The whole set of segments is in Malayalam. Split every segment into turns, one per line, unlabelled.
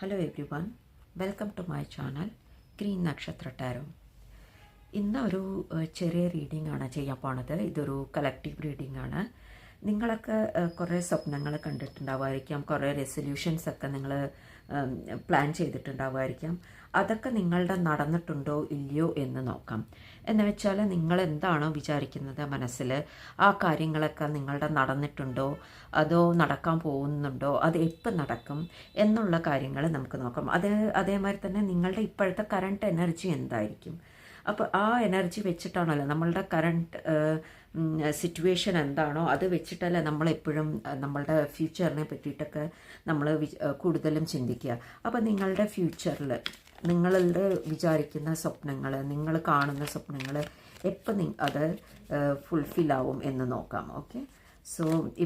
Hello everyone welcome to my channel green നക്ഷത്ര ടാരോ ഇന്ന് ഒരു ചെറിയ റീഡിംഗ് ആണ് ചെയ്യാൻ പോണത്. ഇതൊരു കളക്റ്റീവ് റീഡിംഗ് ആണ്. നിങ്ങളൊക്കെ കുറേ സ്വപ്നങ്ങൾ കണ്ടിട്ടുണ്ടാവുമായിരിക്കാം. കുറേ റെസൊല്യൂഷൻസ് ഒക്കെ നിങ്ങൾ പ്ലാൻ ചെയ്തിട്ടുണ്ടാവുമായിരിക്കാം. അതൊക്കെ നിങ്ങളുടെ നടന്നിട്ടുണ്ടോ ഇല്ലയോ എന്ന് നോക്കാം. എന്ന് വെച്ചാൽ നിങ്ങൾ എന്താണോ വിചാരിക്കുന്നത് മനസ്സിൽ ആ കാര്യങ്ങളൊക്കെ നിങ്ങളുടെ നടന്നിട്ടുണ്ടോ? അതോ നടക്കാൻ പോകുന്നുണ്ടോ? അത് എപ്പോൾ നടക്കും? എന്നുള്ള കാര്യങ്ങൾ നമുക്ക് നോക്കാം. അതേ അതേമാതിരി തന്നെ നിങ്ങളുടെ ഇപ്പോഴത്തെ കറണ്ട് എനർജി എന്തായിരിക്കും? അപ്പോൾ ആ എനർജി വെച്ചിട്ടാണല്ലോ നമ്മളുടെ കറണ്ട് സിറ്റുവേഷൻ എന്താണോ അത് വെച്ചിട്ടല്ലേ നമ്മളെപ്പോഴും നമ്മളുടെ ഫ്യൂച്ചറിനെ പറ്റിയിട്ടൊക്കെ നമ്മൾ കൂടുതലും ചിന്തിക്കുക. അപ്പോൾ നിങ്ങളുടെ ഫ്യൂച്ചറിൽ നിങ്ങളുടെ വിചാരിക്കുന്ന സ്വപ്നങ്ങൾ നിങ്ങൾ കാണുന്ന സ്വപ്നങ്ങൾ എപ്പോൾ നി അത് ഫുൾഫിൽ ആവും എന്ന് നോക്കാം ഓക്കെ സോ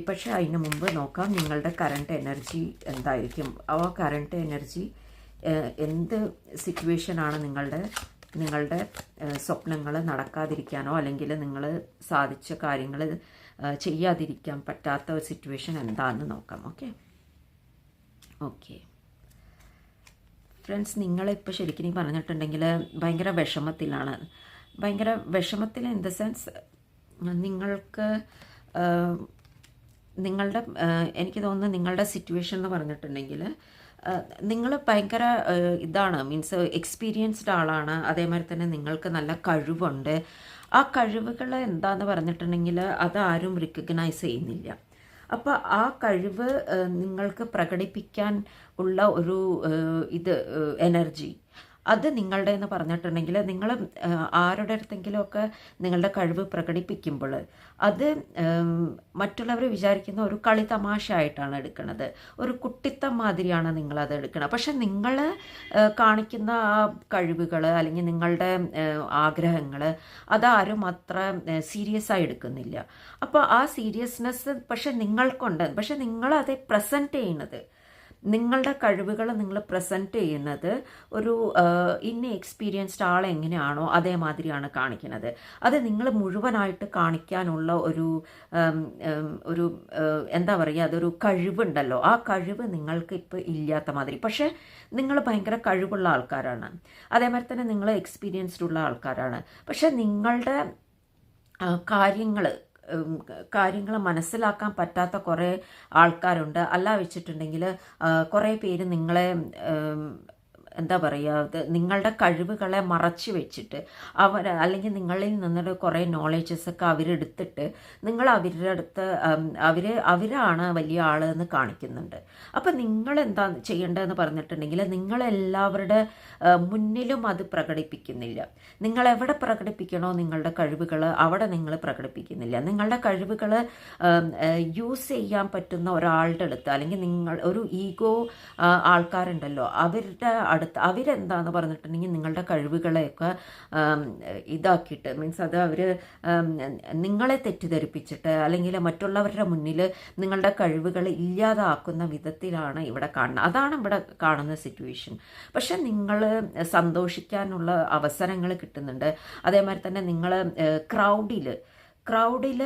പക്ഷേ അതിന് മുമ്പ് നോക്കാം നിങ്ങളുടെ കറണ്ട് എനർജി എന്തായിരിക്കും. ആ കറണ്ട് എനർജി എന്ത് സിറ്റുവേഷനാണ് നിങ്ങളുടെ നിങ്ങളുടെ സ്വപ്നങ്ങൾ നടക്കാതിരിക്കാനോ അല്ലെങ്കിൽ നിങ്ങൾ സാധിച്ച കാര്യങ്ങൾ ചെയ്യാതിരിക്കാൻ പറ്റാത്ത ഒരു സിറ്റുവേഷൻ എന്താണെന്ന് നോക്കാം ഓക്കെ ഓക്കെ ഫ്രണ്ട്സ് നിങ്ങളിപ്പോൾ ശരിക്കും പറഞ്ഞിട്ടുണ്ടെങ്കിൽ ഭയങ്കര വിഷമത്തിലാണ്. ഭയങ്കര വിഷമത്തിൽ ഇൻ ദ സെൻസ് നിങ്ങൾക്ക് നിങ്ങളുടെ എനിക്ക് തോന്നുന്നു നിങ്ങളുടെ സിറ്റുവേഷൻ എന്ന് പറഞ്ഞിട്ടുണ്ടെങ്കിൽ നിങ്ങൾ ഭയങ്കര ഇതാണ് മീൻസ് എക്സ്പീരിയൻസ്ഡ് ആളാണ്. അതേമാതിരി തന്നെ നിങ്ങൾക്ക് നല്ല കഴിവുണ്ട്. ആ കഴിവുകൾ എന്താന്ന് പറഞ്ഞിട്ടുണ്ടെങ്കിൽ അതാരും റിക്കഗ്നൈസ് ചെയ്യുന്നില്ല. അപ്പോൾ ആ കഴിവ് നിങ്ങൾക്ക് പ്രകടിപ്പിക്കാൻ ഉള്ള ഒരു ഇത് എനർജി അത് നിങ്ങളുടെ എന്ന് പറഞ്ഞിട്ടുണ്ടെങ്കിൽ നിങ്ങൾ ആരുടെ അടുത്തെങ്കിലുമൊക്കെ നിങ്ങളുടെ കഴിവ് പ്രകടിപ്പിക്കുമ്പോൾ അത് മറ്റുള്ളവർ വിചാരിക്കുന്ന ഒരു കളി തമാശ ആയിട്ടാണ് എടുക്കുന്നത്. ഒരു കുട്ടിത്തം മാതിരിയാണ് നിങ്ങളത് എടുക്കുന്നത്. പക്ഷെ നിങ്ങൾ കാണിക്കുന്ന ആ കഴിവുകൾ അല്ലെങ്കിൽ നിങ്ങളുടെ ആഗ്രഹങ്ങൾ അതാരും അത്ര സീരിയസ് ആയി എടുക്കുന്നില്ല. അപ്പോൾ ആ സീരിയസ്നെസ് പക്ഷെ നിങ്ങൾക്കുണ്ട്. പക്ഷെ നിങ്ങളത് പ്രസന്റ് ചെയ്യുന്നത് നിങ്ങളുടെ കഴിവുകൾ നിങ്ങൾ പ്രസന്റ് ചെയ്യുന്നത് ഒരു ഇന്ന എക്സ്പീരിയൻസ്ഡ് ആൾ എങ്ങനെയാണോ അതേമാതിരിയാണ് കാണിക്കുന്നത്. അത് നിങ്ങൾ മുഴുവനായിട്ട് കാണിക്കാനുള്ള ഒരു ഒരു എന്താ പറയുക അതൊരു കഴിവുണ്ടല്ലോ. ആ കഴിവ് നിങ്ങൾക്ക് ഇപ്പോൾ ഇല്ലാത്ത മാതിരി. പക്ഷേ നിങ്ങൾ ഭയങ്കര കഴിവുള്ള ആൾക്കാരാണ്. അതേമാതിരി തന്നെ നിങ്ങൾ എക്സ്പീരിയൻസ്ഡ് ഉള്ള ആൾക്കാരാണ്. പക്ഷേ നിങ്ങളുടെ കാര്യങ്ങൾ കാര്യങ്ങൾ മനസ്സിലാക്കാൻ പറ്റാത്ത കുറേ ആൾക്കാരുണ്ട്. അല്ല വെച്ചിട്ടുണ്ടെങ്കിൽ കുറേ പേര് നിങ്ങളെ എന്താ പറയുക നിങ്ങളുടെ കഴിവുകളെ മറച്ചു വെച്ചിട്ട് അവർ അല്ലെങ്കിൽ നിങ്ങളിൽ നിന്നുള്ള കുറേ നോളേജസ് ഒക്കെ അവരെടുത്തിട്ട് നിങ്ങൾ അവരുടെ അടുത്ത് അവർ അവരാണ് വലിയ ആൾ എന്ന് കാണിക്കുന്നുണ്ട്. അപ്പം നിങ്ങൾ എന്താ ചെയ്യേണ്ടതെന്ന് പറഞ്ഞിട്ടുണ്ടെങ്കിൽ നിങ്ങളെല്ലാവരുടെ മുന്നിലും അത് പ്രകടിപ്പിക്കുന്നില്ല. നിങ്ങൾ എവിടെ പ്രകടിപ്പിക്കണോ നിങ്ങളുടെ കഴിവുകൾ അവിടെ നിങ്ങൾ പ്രകടിപ്പിക്കുന്നില്ല. നിങ്ങളുടെ കഴിവുകൾ യൂസ് ചെയ്യാൻ പറ്റുന്ന ഒരാളുടെ അടുത്ത് അല്ലെങ്കിൽ നിങ്ങൾ ഒരു ഈഗോ ആൾക്കാരുണ്ടല്ലോ അവരുടെ അടുത്ത് അവരെന്താന്ന് പറഞ്ഞിട്ടുണ്ടെങ്കിൽ നിങ്ങളുടെ കഴിവുകളെയൊക്കെ ഇതാക്കിയിട്ട് മീൻസ് അത് അവർ നിങ്ങളെ തെറ്റിദ്ധരിപ്പിച്ചിട്ട് അല്ലെങ്കിൽ മറ്റുള്ളവരുടെ മുന്നിൽ നിങ്ങളുടെ കഴിവുകൾ ഇല്ലാതാക്കുന്ന വിധത്തിലാണ് ഇവിടെ കാണുന്നത്. അതാണ് ഇവിടെ കാണുന്ന സിറ്റുവേഷൻ പക്ഷെ നിങ്ങൾ സന്തോഷിക്കാനുള്ള അവസരങ്ങൾ കിട്ടുന്നുണ്ട്. അതേമാതിരി തന്നെ നിങ്ങൾ ക്രൗഡിൽ ക്രൗഡിൽ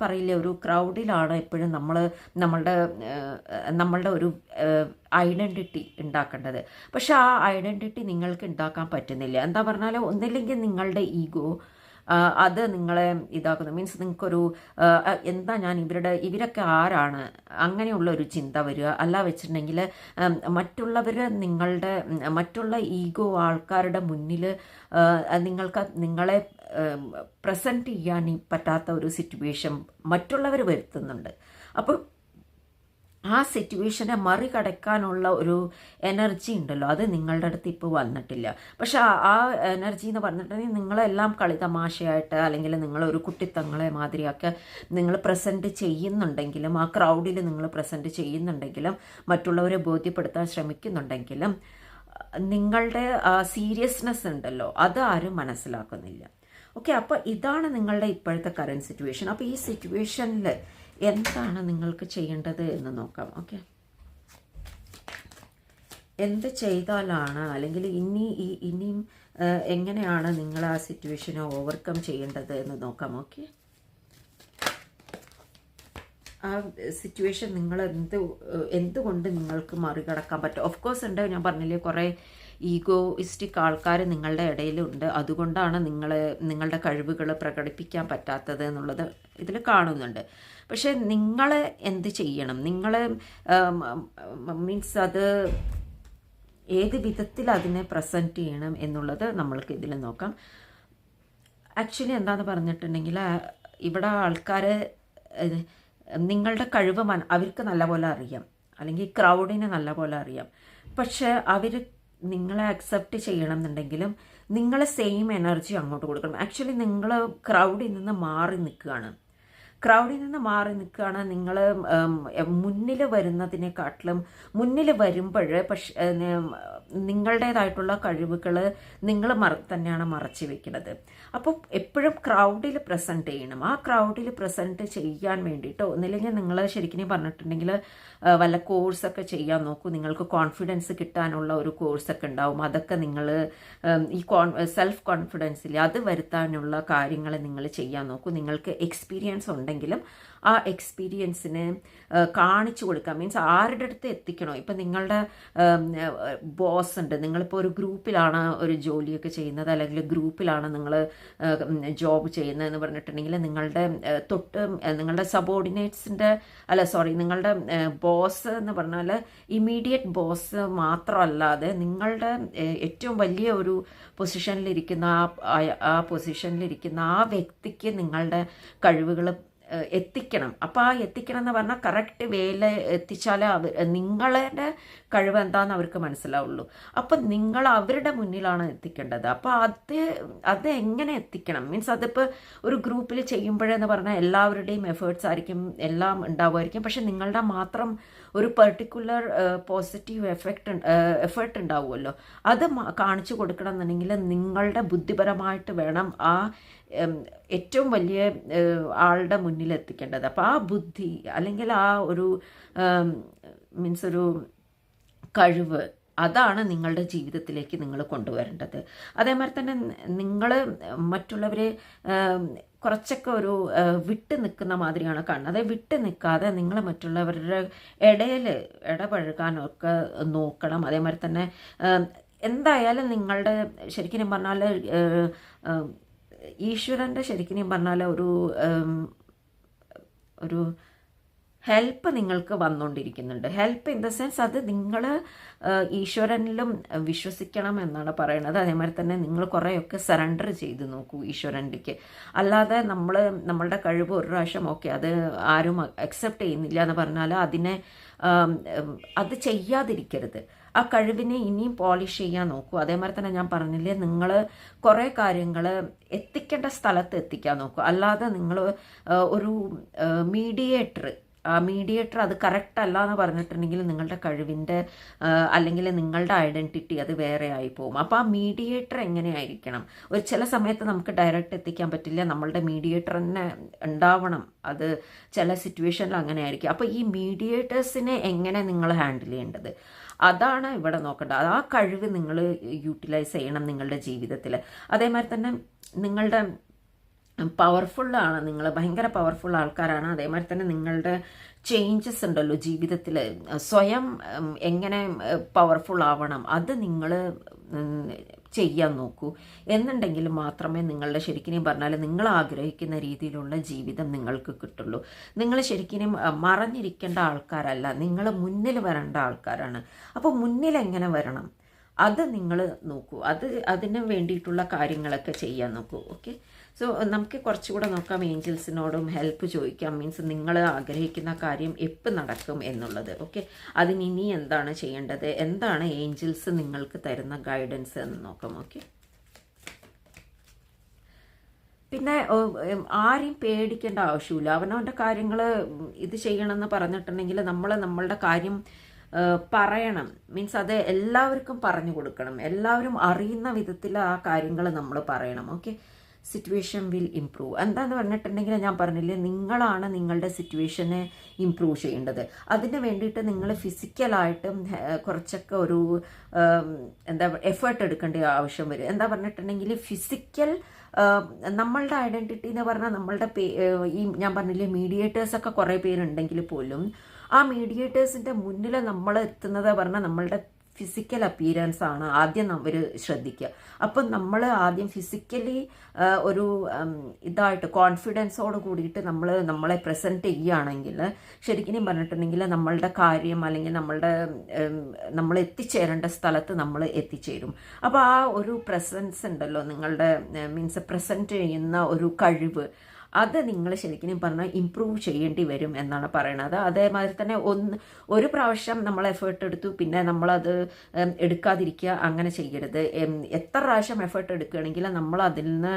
പറയില്ലേ ഒരു ക്രൗഡിലാണ് എപ്പോഴും നമ്മൾ നമ്മളുടെ നമ്മളുടെ ഒരു ഐഡന്റിറ്റി ഉണ്ടാക്കേണ്ടത് പക്ഷെ ആ ഐഡന്റിറ്റി നിങ്ങൾക്ക് ഉണ്ടാക്കാൻ പറ്റുന്നില്ല. എന്താ പറഞ്ഞാൽ ഒന്നില്ലെങ്കിൽ നിങ്ങളുടെ ഈഗോ അത് നിങ്ങളെ ഇതാക്കുന്നു. മീൻസ് നിങ്ങൾക്കൊരു എന്താ ഞാൻ ഇവരുടെ ഇവരൊക്കെ ആരാണ്? അങ്ങനെയുള്ള ഒരു ചിന്ത വരിക. അല്ല വെച്ചിട്ടുണ്ടെങ്കിൽ മറ്റുള്ളവർ നിങ്ങളുടെ മറ്റുള്ള ഈഗോ ആൾക്കാരുടെ മുന്നിൽ നിങ്ങൾക്ക് നിങ്ങളെ പ്രസന്റ് ചെയ്യാൻ പറ്റാത്ത ഒരു സിറ്റുവേഷൻ മറ്റുള്ളവർ വരുത്തുന്നുണ്ട്. അപ്പോൾ ആ സിറ്റുവേഷനെ മറികടക്കാനുള്ള ഒരു എനർജി ഉണ്ടല്ലോ. അത് നിങ്ങളുടെ അടുത്ത് ഇപ്പോൾ വന്നിട്ടില്ല. പക്ഷെ ആ എനർജി എന്ന് പറഞ്ഞിട്ടുണ്ടെങ്കിൽ നിങ്ങളെല്ലാം കളിതമാശയായിട്ട് അല്ലെങ്കിൽ നിങ്ങളൊരു കുട്ടിത്തങ്ങളെ മാതിരിയൊക്കെ നിങ്ങൾ പ്രസന്റ് ചെയ്യുന്നുണ്ടെങ്കിലും ആ ക്രൗഡിൽ നിങ്ങൾ പ്രസന്റ് ചെയ്യുന്നുണ്ടെങ്കിലും മറ്റുള്ളവരെ ബോധ്യപ്പെടുത്താൻ ശ്രമിക്കുന്നുണ്ടെങ്കിലും നിങ്ങളുടെ സീരിയസ്നെസ് ഉണ്ടല്ലോ. അത് ആരും മനസ്സിലാക്കുന്നില്ല. ഓക്കെ അപ്പോൾ ഇതാണ് നിങ്ങളുടെ ഇപ്പോഴത്തെ കറണ്ട് സിറ്റുവേഷൻ അപ്പോൾ ഈ സിറ്റുവേഷനിൽ എന്താണ് നിങ്ങൾക്ക് ചെയ്യേണ്ടത് എന്ന് നോക്കാം. ഓക്കെ എന്ത് ചെയ്താലാണ് അല്ലെങ്കിൽ ഇനി ഈ ഇനിയും എങ്ങനെയാണ് നിങ്ങൾ ആ സിറ്റുവേഷനെ ഓവർകം ചെയ്യേണ്ടത് എന്ന് നോക്കാം. ഓക്കെ ആ സിറ്റുവേഷൻ നിങ്ങൾ എന്ത് എന്തുകൊണ്ട് നിങ്ങൾക്ക് മറികടക്കാൻ പറ്റും? ഓഫ് കോഴ്സ് ഉണ്ട് ഞാൻ പറഞ്ഞില്ലേ കുറേ ഈഗോയിസ്റ്റിക് ആൾക്കാർ നിങ്ങളുടെ ഇടയിലുണ്ട്. അതുകൊണ്ടാണ് നിങ്ങൾ നിങ്ങളുടെ കഴിവുകൾ പ്രകടിപ്പിക്കാൻ പറ്റാത്തത് എന്നുള്ളത് ഇതിൽ കാണുന്നുണ്ട്. പക്ഷേ നിങ്ങൾ എന്ത് ചെയ്യണം? നിങ്ങൾ മീൻസ് അത് ഏത് വിധത്തിൽ അതിനെ പ്രസന്റ് ചെയ്യണം എന്നുള്ളത് നമ്മൾക്ക് ഇതിൽ നോക്കാം. ആക്ച്വലി എന്താന്ന് പറഞ്ഞിട്ടുണ്ടെങ്കിൽ ഇവിടെ ആൾക്കാർ നിങ്ങളുടെ കഴിവ് അവർക്ക് നല്ലപോലെ അറിയാം. അല്ലെങ്കിൽ ക്രൗഡിനെ നല്ലപോലെ അറിയാം. പക്ഷേ അവർ നിങ്ങളെ അക്സെപ്റ്റ് ചെയ്യണം എന്നുണ്ടെങ്കിലും നിങ്ങളെ സെയിം എനർജി അങ്ങോട്ട് കൊടുക്കണം. ആക്ച്വലി നിങ്ങൾ ക്രൗഡിൽ നിന്ന് മാറി നിൽക്കുകയാണ്. ക്രൗഡിൽ നിന്ന് മാറി നിൽക്കുകയാണ്. നിങ്ങൾ മുന്നിൽ വരുന്നതിനെക്കാട്ടിലും മുന്നിൽ വരുമ്പോൾ പക്ഷെ നിങ്ങളുടേതായിട്ടുള്ള കഴിവുകൾ നിങ്ങൾ മറ തന്നെയാണ് മറച്ചു വെക്കുന്നത്. അപ്പോൾ എപ്പോഴും ക്രൗഡിൽ പ്രസന്റ് ചെയ്യണം. ആ ക്രൗഡിൽ പ്രസന്റ് ചെയ്യാൻ വേണ്ടിയിട്ട് ഒന്നില്ലെങ്കിൽ നിങ്ങൾ ശരിക്കും പറഞ്ഞിട്ടുണ്ടെങ്കിൽ വല്ല കോഴ്സൊക്കെ ചെയ്യാൻ നോക്കൂ. നിങ്ങൾക്ക് കോൺഫിഡൻസ് കിട്ടാനുള്ള ഒരു കോഴ്സൊക്കെ ഉണ്ടാവും. അതൊക്കെ നിങ്ങൾ ഈ കോൺ സെൽഫ് കോൺഫിഡൻസിൽ അത് വരുത്താനുള്ള കാര്യങ്ങൾ നിങ്ങൾ ചെയ്യാൻ നോക്കൂ. നിങ്ങൾക്ക് എക്സ്പീരിയൻസ് ഉണ്ടെങ്കിലും ആ എക്സ്പീരിയൻസിനെ കാണിച്ചു കൊടുക്കുക. മീൻസ് ആരുടെ അടുത്ത് എത്തിക്കണോ? ഇപ്പം നിങ്ങളുടെ ബോസ് ഉണ്ട്. നിങ്ങളിപ്പോൾ ഒരു ഗ്രൂപ്പിലാണ് ഒരു ജോലിയൊക്കെ ചെയ്യുന്നത്. അല്ലെങ്കിൽ ഗ്രൂപ്പിലാണ് നിങ്ങൾ ജോബ് ചെയ്യുന്നതെന്ന് പറഞ്ഞിട്ടുണ്ടെങ്കിൽ നിങ്ങളുടെ തൊട്ട് നിങ്ങളുടെ സബോർഡിനേറ്റ്സിന്റെ അല്ല സോറി നിങ്ങളുടെ ബോസ് എന്ന് പറഞ്ഞാൽ ഇമീഡിയറ്റ് ബോസ് മാത്രമല്ലാതെ നിങ്ങളുടെ ഏറ്റവും വലിയ ഒരു പൊസിഷനിലിരിക്കുന്ന ആ പൊസിഷനിലിരിക്കുന്ന ആ വ്യക്തിക്ക് നിങ്ങളുടെ കഴിവുകൾ എത്തിക്കണം. അപ്പോൾ ആ എത്തിക്കണം എന്ന് പറഞ്ഞാൽ കറക്റ്റ് വേല എത്തിച്ചാൽ അവർ നിങ്ങളുടെ കഴിവ് എന്താണെന്ന് അവർക്ക് മനസ്സിലാവുള്ളൂ. അപ്പം നിങ്ങൾ അവരുടെ മുന്നിലാണ് എത്തിക്കേണ്ടത്. അപ്പോൾ അത് അത് എങ്ങനെ എത്തിക്കണം? മീൻസ് അതിപ്പോൾ ഒരു ഗ്രൂപ്പിൽ ചെയ്യുമ്പോഴെന്ന് പറഞ്ഞാൽ എല്ലാവരുടെയും എഫേർട്സ് ആയിരിക്കും എല്ലാം ഉണ്ടാവുമായിരിക്കും. പക്ഷെ നിങ്ങളുടെ മാത്രം ഒരു പെർട്ടിക്കുലർ പോസിറ്റീവ് എഫക്റ്റ് എഫേർട്ട് ഉണ്ടാവുമല്ലോ. അത് കാണിച്ചു കൊടുക്കണം എന്നുണ്ടെങ്കിൽ നിങ്ങളുടെ ബുദ്ധിപരമായിട്ട് വേണം ആ ഏറ്റവും വലിയ ആളുടെ മുന്നിൽ എത്തിക്കേണ്ടത്. അപ്പോൾ ആ ബുദ്ധി അല്ലെങ്കിൽ ആ ഒരു മീൻസ് ഒരു കഴിവ് അതാണ് നിങ്ങളുടെ ജീവിതത്തിലേക്ക് നിങ്ങൾ കൊണ്ടുവരേണ്ടത്. അതേമാതിരി തന്നെ നിങ്ങൾ മറ്റുള്ളവരെ കുറച്ചൊക്കെ ഒരു വിട്ട് നിൽക്കുന്ന മാതിരിയാണ് കാണുന്നത്. അതായത് വിട്ട് നിൽക്കാതെ നിങ്ങൾ മറ്റുള്ളവരുടെ ഇടയിൽ ഇടപഴകാനൊക്കെ നോക്കണം. അതേമാതിരി തന്നെ എന്തായാലും നിങ്ങളുടെ ശരിക്കും പറഞ്ഞാൽ ഈശ്വരന്റെ ശരിക്കും ഞാൻ പറഞ്ഞാൽ ഒരു ഒരു ഹെൽപ്പ് നിങ്ങൾക്ക് വന്നുകൊണ്ടിരിക്കുന്നുണ്ട് ഹെൽപ്പ് ഇൻ ദ സെൻസ് അത് നിങ്ങൾ ഈശ്വരനിലും വിശ്വസിക്കണം എന്നാണ് പറയുന്നത് അതേമാതിരി തന്നെ നിങ്ങൾ കുറേയൊക്കെ സറണ്ടർ ചെയ്ത് നോക്കൂ ഈശ്വരനിലേക്ക് അല്ലാതെ നമ്മൾ നമ്മളുടെ കഴിവ് ഒരു പ്രാവശ്യം ഓക്കെ അത് ആരും അക്സെപ്റ്റ് ചെയ്യുന്നില്ല എന്ന് പറഞ്ഞാൽ അതിനെ അത് ചെയ്യാതിരിക്കരുത്. ആ കഴിവിനെ ഇനിയും പോളിഷ് ചെയ്യാൻ നോക്കൂ. അതേമാതിരി തന്നെ ഞാൻ പറഞ്ഞില്ലേ നിങ്ങൾ കുറേ കാര്യങ്ങൾ എത്തിക്കേണ്ട സ്ഥലത്ത് എത്തിക്കാൻ നോക്കൂ. അല്ലാതെ നിങ്ങൾ ഒരു മീഡിയേറ്റർ ആ മീഡിയേറ്റർ അത് കറക്റ്റ് അല്ല എന്ന് പറഞ്ഞിട്ടുണ്ടെങ്കിൽ നിങ്ങളുടെ കഴിവിന്റെ അല്ലെങ്കിൽ നിങ്ങളുടെ ഐഡന്റിറ്റി അത് വേറെ ആയി പോകും. അപ്പോൾ ആ മീഡിയേറ്റർ എങ്ങനെയായിരിക്കണം? ഒരു ചില സമയത്ത് നമുക്ക് ഡയറക്റ്റ് എത്തിക്കാൻ പറ്റില്ല. നമ്മളുടെ മീഡിയേറ്റർ തന്നെ ഉണ്ടാവണം. അത് ചില സിറ്റുവേഷനിൽ അങ്ങനെ ആയിരിക്കും അപ്പോൾ ഈ മീഡിയേറ്റേഴ്സിനെ എങ്ങനെ നിങ്ങൾ ഹാൻഡിൽ ചെയ്യേണ്ടത്? അതാണ് ഇവിടെ നോക്കേണ്ടത്. ആ കഴിവ് നിങ്ങൾ യൂട്ടിലൈസ് ചെയ്യണം നിങ്ങളുടെ ജീവിതത്തിൽ. അതേമാതിരി തന്നെ നിങ്ങളുടെ പവർഫുള്ളാണ് നിങ്ങൾ ഭയങ്കര പവർഫുൾ ആൾക്കാരാണ്. അതേമാതിരി തന്നെ നിങ്ങളുടെ ചേഞ്ചസ് ഉണ്ടല്ലോ ജീവിതത്തിൽ. സ്വയം എങ്ങനെ പവർഫുൾ ആവണം. അത് നിങ്ങൾ ചെയ്യാൻ നോക്കൂ. എന്നുണ്ടെങ്കിൽ മാത്രമേ നിങ്ങളുടെ ശരിക്കും പറഞ്ഞാൽ നിങ്ങൾ ആഗ്രഹിക്കുന്ന രീതിയിലുള്ള ജീവിതം നിങ്ങൾക്ക് കിട്ടുള്ളൂ. നിങ്ങൾ ശരിക്കും മറഞ്ഞിരിക്കേണ്ട ആൾക്കാരല്ല. നിങ്ങൾ മുന്നിൽ വരേണ്ട ആൾക്കാരാണ്. അപ്പോൾ മുന്നിൽ എങ്ങനെ വരണം? അത് നിങ്ങൾ നോക്കൂ. അത് അതിന് വേണ്ടിയിട്ടുള്ള കാര്യങ്ങളൊക്കെ ചെയ്യാൻ നോക്കൂ. ഓക്കെ? സോ നമുക്ക് കുറച്ചുകൂടെ നോക്കാം ഏഞ്ചൽസിനോടും ഹെൽപ്പ് ചോദിക്കാം. മീൻസ് നിങ്ങൾ ആഗ്രഹിക്കുന്ന കാര്യം എപ്പോൾ നടക്കും എന്നുള്ളത്. ഓക്കെ അതിന് എന്താണ് ചെയ്യേണ്ടത്? എന്താണ് ഏഞ്ചൽസ് നിങ്ങൾക്ക് തരുന്ന ഗൈഡൻസ് എന്ന് നോക്കാം. ഓക്കെ പിന്നെ ആരെയും പേടിക്കേണ്ട ആവശ്യമില്ല. അവനവന്റെ കാര്യങ്ങൾ ഇത് ചെയ്യണമെന്ന് പറഞ്ഞിട്ടുണ്ടെങ്കിൽ നമ്മൾ നമ്മളുടെ കാര്യം പറയണം. മീൻസ് അത് എല്ലാവർക്കും പറഞ്ഞു കൊടുക്കണം. എല്ലാവരും അറിയുന്ന വിധത്തിൽ ആ കാര്യങ്ങൾ നമ്മൾ പറയണം. ഓക്കെ സിറ്റുവേഷൻ വിൽ ഇംപ്രൂവ് എന്താന്ന് പറഞ്ഞിട്ടുണ്ടെങ്കിൽ ഞാൻ പറഞ്ഞില്ലേ നിങ്ങളാണ് നിങ്ങളുടെ സിറ്റുവേഷനെ ഇംപ്രൂവ് ചെയ്യേണ്ടത്. അതിന് വേണ്ടിയിട്ട് നിങ്ങൾ ഫിസിക്കലായിട്ടും കുറച്ചൊക്കെ ഒരു എന്താ എഫേർട്ട് എടുക്കേണ്ട ആവശ്യം വരും. എന്താ പറഞ്ഞിട്ടുണ്ടെങ്കിൽ ഫിസിക്കൽ നമ്മളുടെ ഐഡന്റിറ്റി എന്ന് പറഞ്ഞാൽ നമ്മളുടെ ഈ ഞാൻ പറഞ്ഞില്ലേ മീഡിയേറ്റേഴ്സൊക്കെ കുറേ പേരുണ്ടെങ്കിൽ പോലും ആ മീഡിയേറ്റേഴ്സിന്റെ മുന്നിൽ നമ്മൾ എത്തുന്നത് പറഞ്ഞാൽ നമ്മളുടെ ഫിസിക്കൽ അപ്പീരൻസ് ആണ് ആദ്യം അവർ ശ്രദ്ധിക്കുക. അപ്പം നമ്മൾ ആദ്യം ഫിസിക്കലി ഒരു ഇതായിട്ട് കോൺഫിഡൻസോട് കൂടിയിട്ട് നമ്മൾ നമ്മളെ പ്രസന്റ് ചെയ്യുകയാണെങ്കിൽ ശരിക്കും പറഞ്ഞിട്ടുണ്ടെങ്കിൽ നമ്മളുടെ കാര്യം അല്ലെങ്കിൽ നമ്മളുടെ നമ്മൾ എത്തിച്ചേരേണ്ട സ്ഥലത്ത് നമ്മൾ എത്തിച്ചേരും. അപ്പോൾ ആ ഒരു പ്രസൻസ് ഉണ്ടല്ലോ നിങ്ങളുടെ മീൻസ് പ്രസന്റ് ചെയ്യുന്ന ഒരു കഴിവ്. അത് നിങ്ങൾ ശരിക്കും പറഞ്ഞാൽ ഇമ്പ്രൂവ് ചെയ്യേണ്ടി വരും എന്നാണ് പറയുന്നത് അതേമാതിരി തന്നെ ഒന്ന് ഒരു പ്രാവശ്യം നമ്മൾ എഫേർട്ട് എടുത്തു പിന്നെ നമ്മളത് എടുക്കാതിരിക്കുക അങ്ങനെ ചെയ്യരുത്. എത്ര പ്രാവശ്യം എഫേർട്ട് എടുക്കുകയാണെങ്കിൽ നമ്മൾ അതിൽ നിന്ന്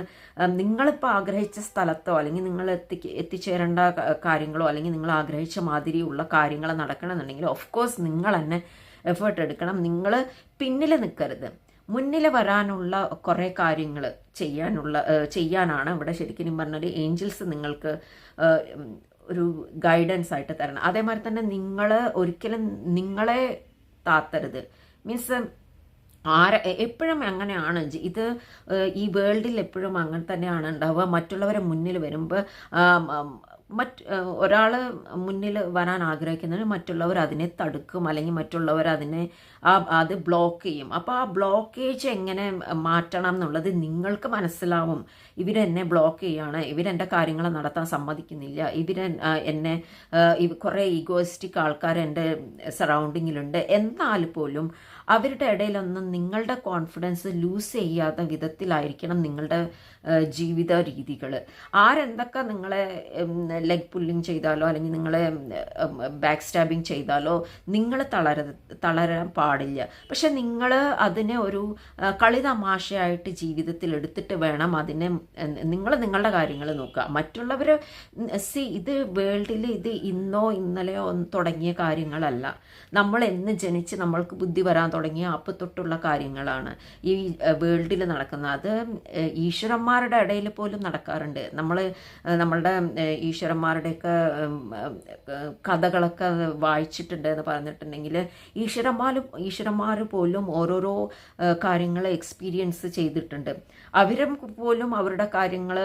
നിങ്ങളിപ്പോൾ ആഗ്രഹിച്ച സ്ഥലത്തോ അല്ലെങ്കിൽ നിങ്ങൾ എത്തി എത്തിച്ചേരേണ്ട കാര്യങ്ങളോ അല്ലെങ്കിൽ നിങ്ങൾ ആഗ്രഹിച്ച മാതിരിയുള്ള കാര്യങ്ങൾ നടക്കണമെന്നുണ്ടെങ്കിൽ ഓഫ് കോഴ്സ് നിങ്ങൾ തന്നെ എഫേർട്ട് എടുക്കണം. നിങ്ങൾ പിന്നിൽ നിൽക്കരുത്. മുന്നിൽ വരാനുള്ള കുറേ കാര്യങ്ങൾ ചെയ്യാനുള്ള ചെയ്യാനാണ് ഇവിടെ ശരിക്കും പറഞ്ഞാൽ ഏഞ്ചൽസ് നിങ്ങൾക്ക് ഒരു ഗൈഡൻസ് ആയിട്ട് തരണം. അതേമാതിരി തന്നെ നിങ്ങൾ ഒരിക്കലും നിങ്ങളെ താത്തരുത്. മീൻസ് ആര എപ്പോഴും അങ്ങനെയാണ്. ഇത് ഈ വേൾഡിൽ എപ്പോഴും അങ്ങനെ തന്നെയാണ് ഉണ്ടാവുക. മറ്റുള്ളവരെ മുന്നിൽ വരുമ്പോൾ മറ്റ് ഒരാൾ മുന്നിൽ വരാൻ ആഗ്രഹിക്കുന്നതിന് മറ്റുള്ളവർ അതിനെ തടുക്കും അല്ലെങ്കിൽ മറ്റുള്ളവർ അതിനെ ആ അത് ബ്ലോക്ക് ചെയ്യും. അപ്പോൾ ആ ബ്ലോക്കേജ് എങ്ങനെ മാറ്റണം എന്നുള്ളത് നിങ്ങൾക്ക് മനസ്സിലാവും. ഇവരെന്നെ ബ്ലോക്ക് ചെയ്യാണ്. ഇവരെന്റെ കാര്യങ്ങൾ നടത്താൻ സമ്മതിക്കുന്നില്ല. ഇവരെ എന്നെ കുറേ ഈഗോയിസ്റ്റിക് ആൾക്കാർ എന്റെ സറൗണ്ടിങ്ങിലുണ്ട് എന്നാൽ പോലും അവരുടെ ഇടയിലൊന്നും നിങ്ങളുടെ കോൺഫിഡൻസ് ലൂസ് ചെയ്യാത്ത വിധത്തിലായിരിക്കണം നിങ്ങളുടെ ജീവിത രീതികൾ ആരെന്തൊക്കെ നിങ്ങളെ ലെഗ് പുല്ലിങ് ചെയ്താലോ അല്ലെങ്കിൽ നിങ്ങളെ ബാക്ക് സ്റ്റാബിങ് ചെയ്താലോ നിങ്ങൾ തളര തളരാൻ പാടില്ല. പക്ഷെ നിങ്ങൾ അതിനെ ഒരു കളി തമാശയായിട്ട് ജീവിതത്തിൽ എടുത്തിട്ട് വേണം അതിനെ നിങ്ങൾ നിങ്ങളുടെ കാര്യങ്ങൾ നോക്കുക. മറ്റുള്ളവർ സി ഇത് വേൾഡിൽ ഇത് ഇന്നോ ഇന്നലെയോ തുടങ്ങിയ കാര്യങ്ങളല്ല. നമ്മൾ എന്ന് ജനിച്ച് നമ്മൾക്ക് ബുദ്ധി വരാൻ തുടങ്ങിയ അപ്പം തൊട്ടുള്ള കാര്യങ്ങളാണ്. ഈ വേൾഡിൽ നടക്കുന്നത് അത് ഈശ്വരന്മാരുടെ ഇടയിൽ പോലും നടക്കാറുണ്ട്. നമ്മൾ നമ്മളുടെ ഏഹ്, ഈശ്വരന്മാരുടെയൊക്കെ കഥകളൊക്കെ വായിച്ചിട്ടുണ്ട് എന്ന് പറഞ്ഞിട്ടുണ്ടെങ്കിൽ ഈശ്വരന്മാർ ഈശ്വരന്മാർ പോലും ഓരോരോ കാര്യങ്ങൾ എക്സ്പീരിയൻസ് ചെയ്തിട്ടുണ്ട്. അവരും പോലും അവരുടെ കാര്യങ്ങൾ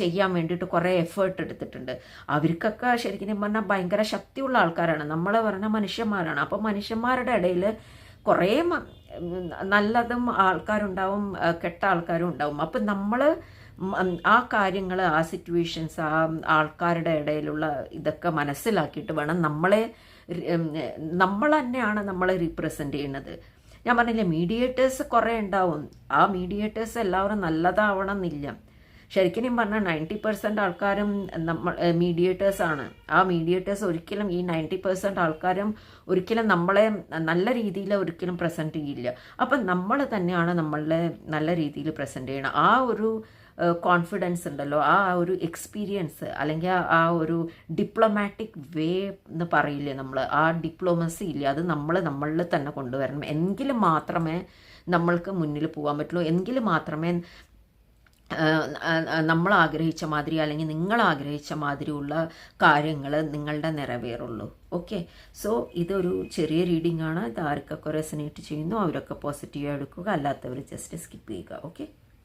ചെയ്യാൻ വേണ്ടിയിട്ട് കുറേ എഫേർട്ട് എടുത്തിട്ടുണ്ട്. അവർക്കൊക്കെ ശരിക്കും പറഞ്ഞാൽ ഭയങ്കര ശക്തിയുള്ള ആൾക്കാരാണ്. നമ്മൾ പറഞ്ഞ മനുഷ്യന്മാരാണ്. അപ്പോൾ മനുഷ്യന്മാരുടെ ഇടയിൽ കുറേ നല്ലതും ആൾക്കാരുണ്ടാവും കെട്ട ആൾക്കാരും ഉണ്ടാവും. അപ്പം നമ്മൾ ആ കാര്യങ്ങൾ ആ സിറ്റുവേഷൻസ് ആ ആൾക്കാരുടെ ഇടയിലുള്ള ഇതൊക്കെ മനസ്സിലാക്കിയിട്ട് വേണം നമ്മളെ നമ്മൾ തന്നെയാണ് നമ്മളെ റീപ്രസെന്റ് ചെയ്യുന്നത്. ഞാൻ പറഞ്ഞില്ലേ മീഡിയേറ്റേഴ്സ് കുറേ ഉണ്ടാവും. ആ മീഡിയേറ്റേഴ്സ് എല്ലാവരും നല്ലതാവണം എന്നില്ല ശരിക്കും ഞാൻ പറഞ്ഞാൽ നയന്റി പെർസെന്റ് ആൾക്കാരും നമ്മൾ മീഡിയേറ്റേഴ്സാണ് ആ മീഡിയേറ്റേഴ്സ് ഒരിക്കലും ഈ നയന്റി പെർസെന്റ് ആൾക്കാരും ഒരിക്കലും നമ്മളെ നല്ല രീതിയിൽ ഒരിക്കലും പ്രസന്റ് ചെയ്യില്ല. അപ്പം നമ്മൾ തന്നെയാണ് നമ്മളെ നല്ല രീതിയിൽ പ്രസന്റ് ചെയ്യണം. ആ ഒരു കോൺഫിഡൻസ് ഉണ്ടല്ലോ. ആ ഒരു എക്സ്പീരിയൻസ് അല്ലെങ്കിൽ ആ- ഒരു ഡിപ്ലോമാറ്റിക് വേ എന്ന് പറയില്ലേ നമ്മൾ ആ ഡിപ്ലോമസി ഇല്ലേ? അത് നമ്മൾ നമ്മളിൽ തന്നെ കൊണ്ടുവരണം. എങ്കിൽ മാത്രമേ നമ്മൾക്ക് മുന്നിൽ പോകാൻ പറ്റുള്ളൂ. എങ്കിൽ മാത്രമേ നമ്മൾ ആഗ്രഹിച്ച മാതിരി അല്ലെങ്കിൽ നിങ്ങൾ ആഗ്രഹിച്ച മാതിരിയുള്ള കാര്യങ്ങൾ നിങ്ങളുടെ നിറവേറുള്ളൂ. ഓക്കെ സോ ഇതൊരു ചെറിയ റീഡിംഗ് ആണ്. ഇത് ആർക്കൊക്കെ റെസനേറ്റ് ചെയ്യുന്നു അവരൊക്കെ പോസിറ്റീവായി എടുക്കുക. അല്ലാത്തവർ ജസ്റ്റ് സ്കിപ്പ് ചെയ്യുക. Okay